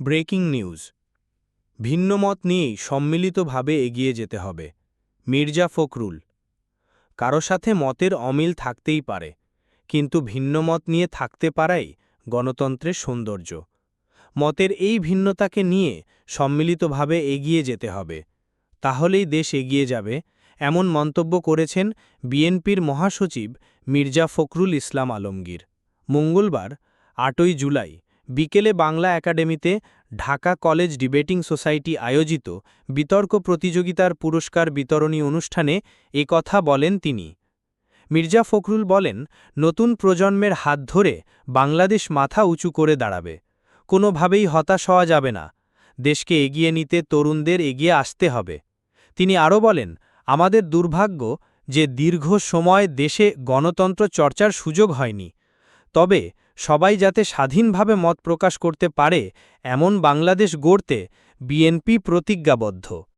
Breaking news. ভিন্নমত নিয়েই সম্মিলিতভাবে এগিয়ে যেতে হবে, মির্জা ফখরুল। কারও সাথে মতের অমিল থাকতেই পারে, কিন্তু ভিন্নমত নিয়ে থাকতে পারাই গণতন্ত্রের সৌন্দর্য। মতের এই ভিন্নতাকে নিয়ে সম্মিলিতভাবে এগিয়ে যেতে হবে, তাহলেই দেশ এগিয়ে যাবে, এমন মন্তব্য করেছেন বিএনপির মহাসচিব মির্জা ফখরুল ইসলাম আলমগীর। মঙ্গলবার, আটই জুলাই বিকেলে বাংলা একাডেমিতে ঢাকা কলেজ ডিবেটিং সোসাইটি আয়োজিত বিতর্ক প্রতিযোগিতার পুরস্কার বিতরণী অনুষ্ঠানে এ কথা বলেন তিনি। মির্জা ফখরুল বলেন, নতুন প্রজন্মের হাত ধরে বাংলাদেশ মাথা উঁচু করে দাঁড়াবে। কোনোভাবেই হতাশ হওয়া যাবে না। দেশকে এগিয়ে নিতে তরুণদের এগিয়ে আসতে হবে। তিনি আরও বলেন, আমাদের দুর্ভাগ্য যে দীর্ঘ সময় দেশে গণতন্ত্র চর্চার সুযোগ হয়নি। তবে সবাই যাতে স্বাধীনভাবে মত প্রকাশ করতে পারে এমন বাংলাদেশ গড়তে বিএনপি প্রতিজ্ঞাবদ্ধ।